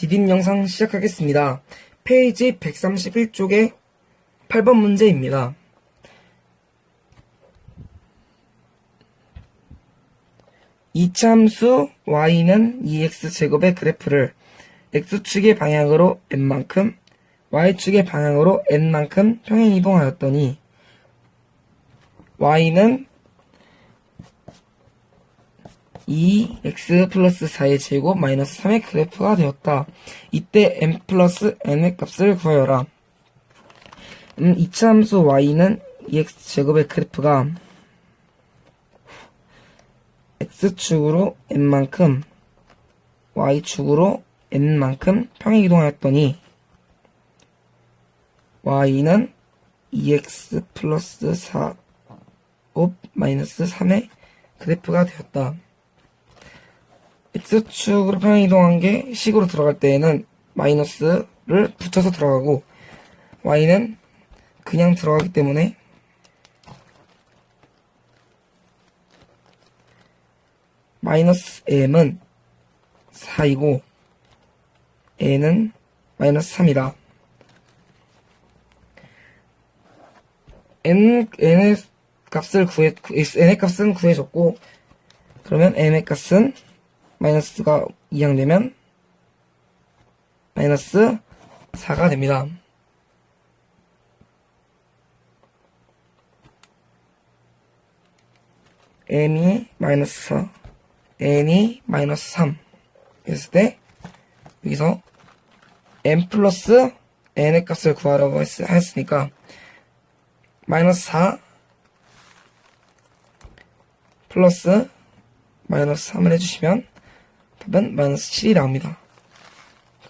디딤 영상 시작하겠습니다. 페이지 131쪽에 8번 문제입니다. 이참수 y는 2x제곱의 그래프를 x축의 방향으로 n만큼 y축의 방향으로 n만큼 평행 이동하였더니 y는 2x 플러스 4의 제곱 마이너스 3의 그래프가 되었다. 이때 n 플러스 n의 값을 구하여라. 음, 이차 함수 y는 2x 제곱의 그래프가 x축으로 n만큼 y축으로 n만큼 평행 이동하였더니 y는 2x 플러스 4 5 마이너스 3의 그래프가 되었다. X축으로 평행 이동한 게 식으로 들어갈 때에는 마이너스를 붙여서 들어가고 y는 그냥 들어가기 때문에 마이너스 m은 4이고 n은 마이너스 3이다. n, n의 값을 구해, 구- n의 값은 구해줬고, 그러면 m의 값은 마이너스가 이항되면 마이너스 4가 됩니다. n이 마이너스 4, n이 마이너스 3 했을 때 여기서 n 플러스 n의 값을 구하라고 했, 했으니까 마이너스 4 플러스 마이너스 3을 해주시면 답은 마이너스 7이 나옵니다.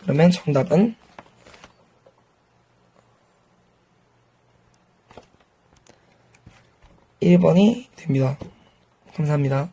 그러면 정답은 1번이 됩니다. 감사합니다.